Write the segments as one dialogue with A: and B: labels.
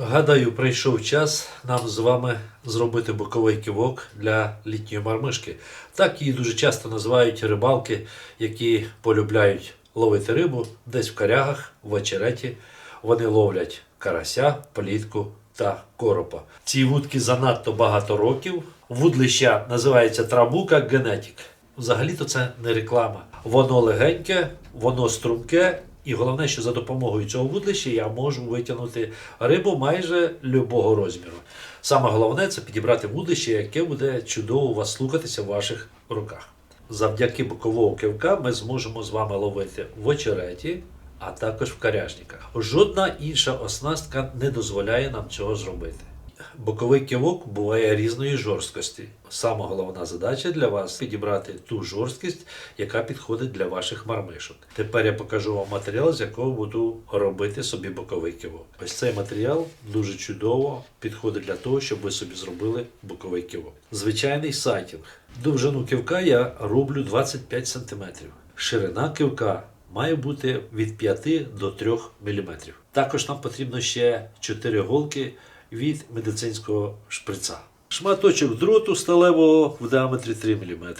A: Гадаю, прийшов час нам з вами зробити боковий кивок для літньої мармишки. Так її дуже часто називають рибалки, які полюбляють ловити рибу десь в корягах, в очереті. Вони ловлять карася, плітку та коропа. Ці вудки занадто багато років. Вудлища називається трабука генетик. Взагалі-то це не реклама. Воно легеньке, воно струмке, і головне, що за допомогою цього вудлища я можу витягнути рибу майже любого розміру. Саме головне це підібрати вудлище, яке буде чудово у вас слухатися в ваших руках. Завдяки бокового кивка ми зможемо з вами ловити в очереті, а також в каряжниках. Жодна інша оснастка не дозволяє нам цього зробити. Боковий кивок буває різної жорсткості. Сама головна задача для вас підібрати ту жорсткість, яка підходить для ваших мармишок. Тепер я покажу вам матеріал, з якого буду робити собі боковий кивок. Ось цей матеріал дуже чудово підходить для того, щоб ви собі зробили боковий кивок. Звичайний сайтінг. Довжину кивка я роблю 25 см. Ширина кивка має бути від 5 до 3 мм. Також нам потрібно ще 4 голки від медицинського шприца. Шматочок дроту сталевого в діаметрі 3 мм,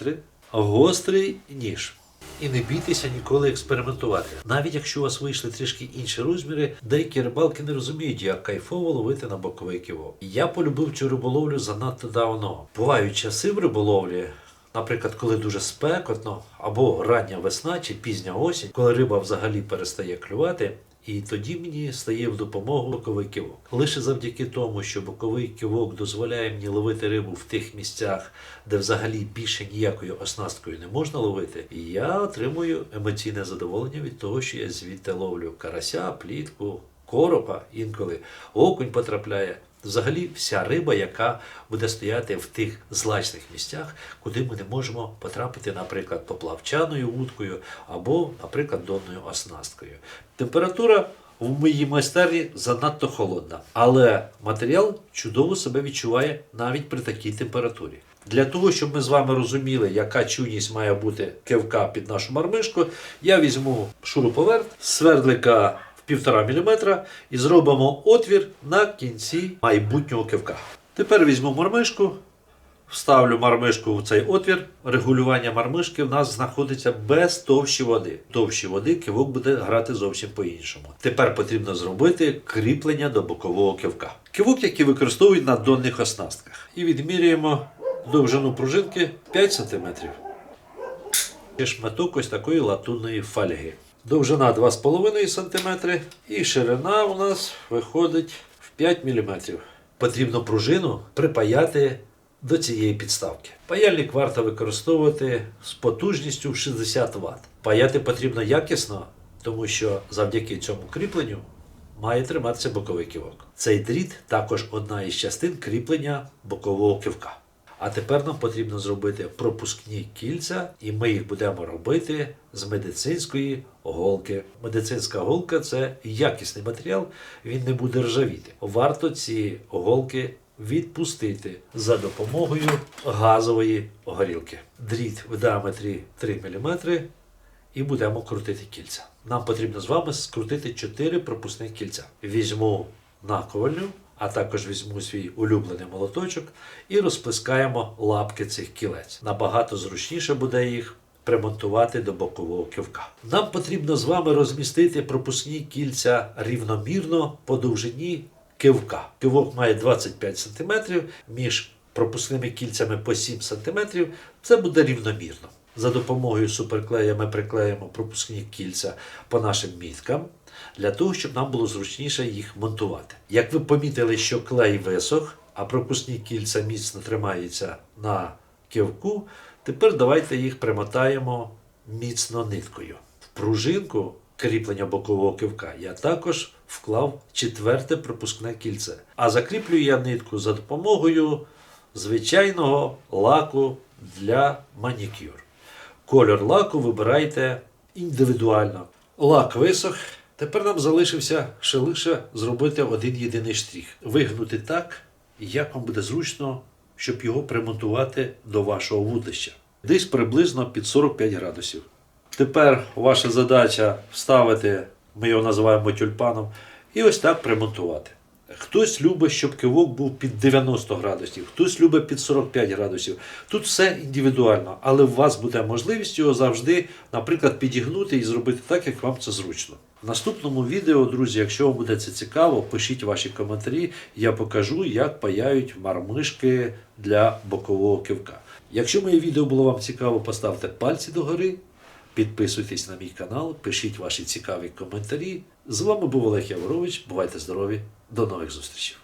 A: гострий ніж. І не бійтеся ніколи експериментувати. Навіть якщо у вас вийшли трішки інші розміри, деякі рибалки не розуміють, як кайфово ловити на боковий кивок. Я полюбив цю риболовлю занадто давно. Бувають часи в риболовлі, Наприклад, коли дуже спекотно, або рання весна чи пізня осінь, коли риба взагалі перестає клювати, і тоді мені стає в допомогу боковий кивок. Лише завдяки тому, що боковий кивок дозволяє мені ловити рибу в тих місцях, де взагалі більше ніякою оснасткою не можна ловити, і я отримую емоційне задоволення від того, що я звідти ловлю карася, плітку, коропа інколи окунь потрапляє. Взагалі, вся риба, яка буде стояти в тих злачних місцях, куди ми не можемо потрапити, наприклад, поплавчаною вудкою або, наприклад, донною оснасткою. Температура в моїй майстерні занадто холодна, але матеріал чудово себе відчуває навіть при такій температурі. Для того, щоб ми з вами розуміли, яка чуйність має бути кивка під нашу мармишку, я візьму шуруповерт, свердлика 1,5 мм і зробимо отвір на кінці майбутнього кивка. Тепер візьму мармишку, вставлю мармишку в цей отвір. Регулювання мармишки в нас знаходиться без товщі води. Товщі води кивок буде грати зовсім по-іншому. Тепер потрібно зробити кріплення до бокового кивка. Кивок, який використовують на донних оснастках. І відмірюємо довжину пружинки 5 см. Є шматок ось такої латунної фольги. Довжина 2,5 см і ширина у нас виходить в 5 мм. Потрібно пружину припаяти до цієї підставки. Паяльник варто використовувати з потужністю в 60 Вт. Паяти потрібно якісно, тому що завдяки цьому кріпленню має триматися боковий кивок. Цей дріт також одна із частин кріплення бокового кивка. А тепер нам потрібно зробити пропускні кільця, і ми їх будемо робити з медицинської голки. Медицинська голка це якісний матеріал, він не буде ржавіти. Варто ці голки відпустити за допомогою газової горілки. Дріт в діаметрі 3 мм і будемо крутити кільця. Нам потрібно з вами скрутити 4 пропускних кільця. Візьму наковальню, а також візьму свій улюблений молоточок і розплескаємо лапки цих кілець. Набагато зручніше буде їх примонтувати до бокового кивка. Нам потрібно з вами розмістити пропускні кільця рівномірно по довжині кивка. Кивок має 25 см, між пропускними кільцями по 7 см. Це буде рівномірно. За допомогою суперклея ми приклеїмо пропускні кільця по нашим міткам для того, щоб нам було зручніше їх монтувати. Як ви помітили, що клей висох, а пропускні кільця міцно тримаються на кивку, тепер давайте їх примотаємо міцно ниткою. В пружинку кріплення бокового кивка я також вклав четверте пропускне кільце. А закріплюю я нитку за допомогою звичайного лаку для манікюр. Кольор лаку вибирайте індивідуально. Лак висох. Тепер нам залишився ще лише зробити один єдиний штрих. Вигнути так, як вам буде зручно, щоб його примонтувати до вашого вудлища. Десь приблизно під 45 градусів. Тепер ваша задача вставити, ми його називаємо тюльпаном, і ось так примонтувати. Хтось любить, щоб кивок був під 90 градусів, хтось любить під 45 градусів. Тут все індивідуально, але у вас буде можливість його завжди, наприклад, підігнути і зробити так, як вам це зручно. В наступному відео, друзі, якщо вам буде це цікаво, пишіть ваші коментарі, я покажу, як паяють мармишки для бокового кивка. Якщо моє відео було вам цікаво, поставте пальці догори, підписуйтесь на мій канал, пишіть ваші цікаві коментарі. З вами був Олег Яворович. Бувайте здорові, до нових зустрічей.